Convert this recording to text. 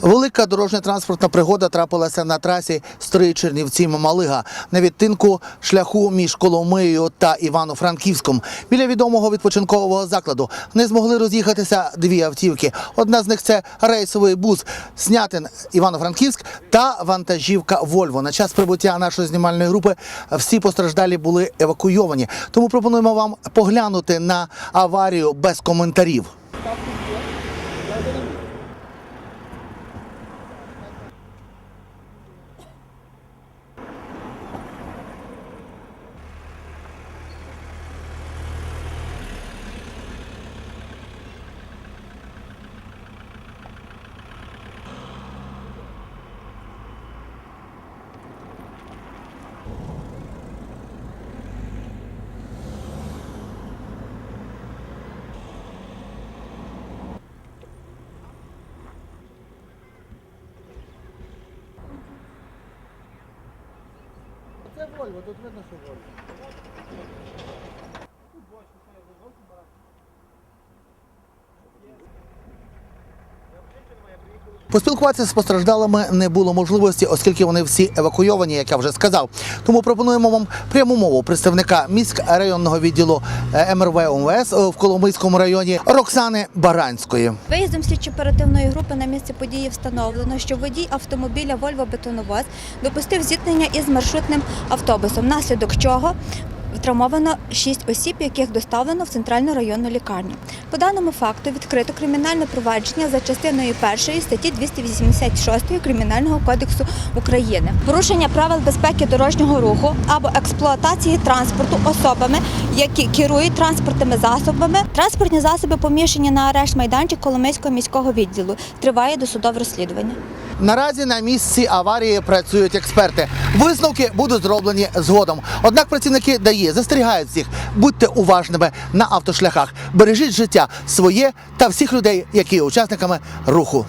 Велика дорожня транспортна пригода трапилася на трасі Стрий Чернівці Мамалига на відтинку шляху між Коломиєю та Івано-Франківськом. Біля відомого відпочинкового закладу не змогли роз'їхатися дві автівки. Одна з них це рейсовий бус Снятин Івано-Франківськ та вантажівка Вольво. На час прибуття нашої знімальної групи всі постраждалі були евакуйовані. Тому пропонуємо вам поглянути на аварію без коментарів. Вольво, тут видно, що Вольво. Поспілкуватися з постраждалими не було можливості, оскільки вони всі евакуйовані, як я вже сказав. Тому пропонуємо вам пряму мову представника міськрайонного відділу е, МРВ УМВС е, в Коломийському районі Роксани Баранської. Виїздом слідчо-оперативної групи на місце події встановлено, що водій автомобіля Volvo Бетоновоз допустив зіткнення із маршрутним автобусом, внаслідок чого травмовано 6 осіб, яких доставлено в центральну районну лікарню. По даному факту відкрито кримінальне провадження за частиною 1 статті 286 Кримінального кодексу України. Порушення правил безпеки дорожнього руху або експлуатації транспорту особами, які керують транспортними засобами. Транспортні засоби поміщені на арешт майданчик Коломийського міського відділу. Триває досудове розслідування. Наразі на місці аварії працюють експерти. Висновки будуть зроблені згодом. Однак працівники ДАІ застерігають всіх, будьте уважними на автошляхах, бережіть життя своє та всіх людей, які є учасниками руху.